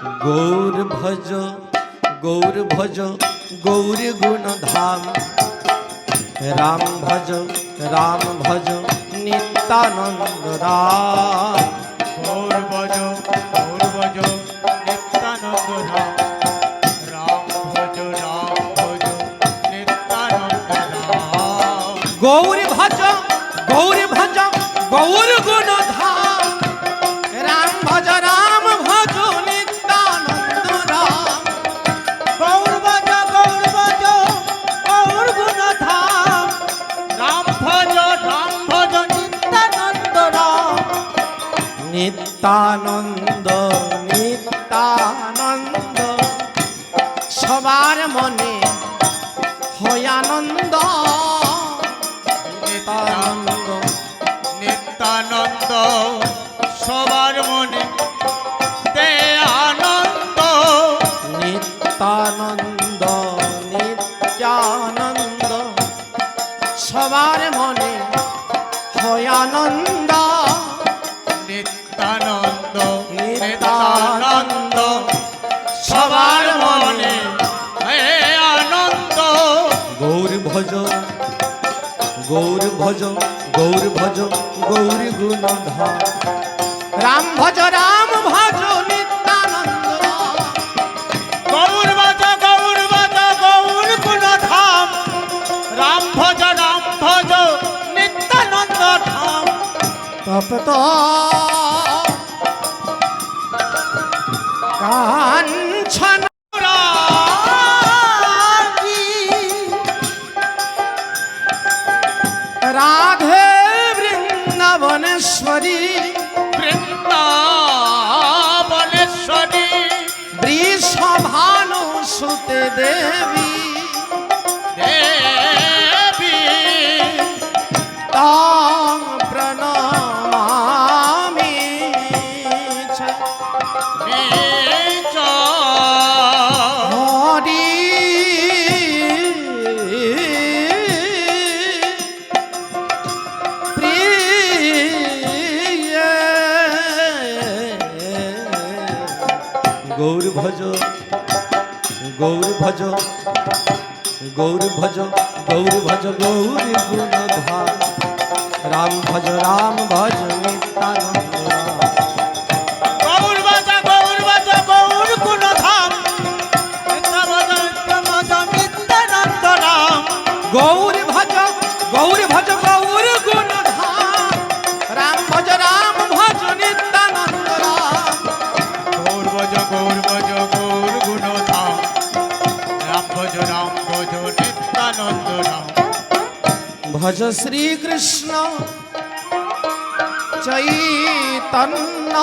গৌর ভজ গৌর ভজ গৌর গুণ ধাম রাম ভজ রাম ভজ নিত্যানন্দ রাম। গৌর ভজ গৌর ভজ নিত্যানন্দ রাম। রাম ভজ রাম ভজ নিত্যানন্দ রাম। গৌর নিত্যানন্দ নিত্যানন্দ। সবার মনে হয় আনন্দ। নিত্যানন্দ। নিত্যানন্দ সবার মনে দে আনন্দ। নিত্যানন্দ নিত্যানন্দ। সবার মনে হয় আনন্দ। নিত্যানন্দ নিত্যানন্দ সবার মনে। আনন্দ। গৌর ভজ গৌর ভজ গৌর ভজ গৌর গুণ রাম ভজ রাম ভজ নিত্যানন্দ। গৌর বাজ গৌর বাজ গৌর গুণ রাম ভজ রাম ভজ নিত্যানন্দ ধাম। তপ্ত বৃন্দাবনেশ্বরী। বৃন্দাবনেশ্বরী। বৃষভানু সুতে দেবী। দেবী। তাং প্রণমামি। ভজ গৌর ভজ গৌর ভজ গৌর ভজ গৌর গুণ রাম ভজ রাম ভজ নিত্যানন্দ। ভজ শ্রীকৃষ্ণ চৈতন্য।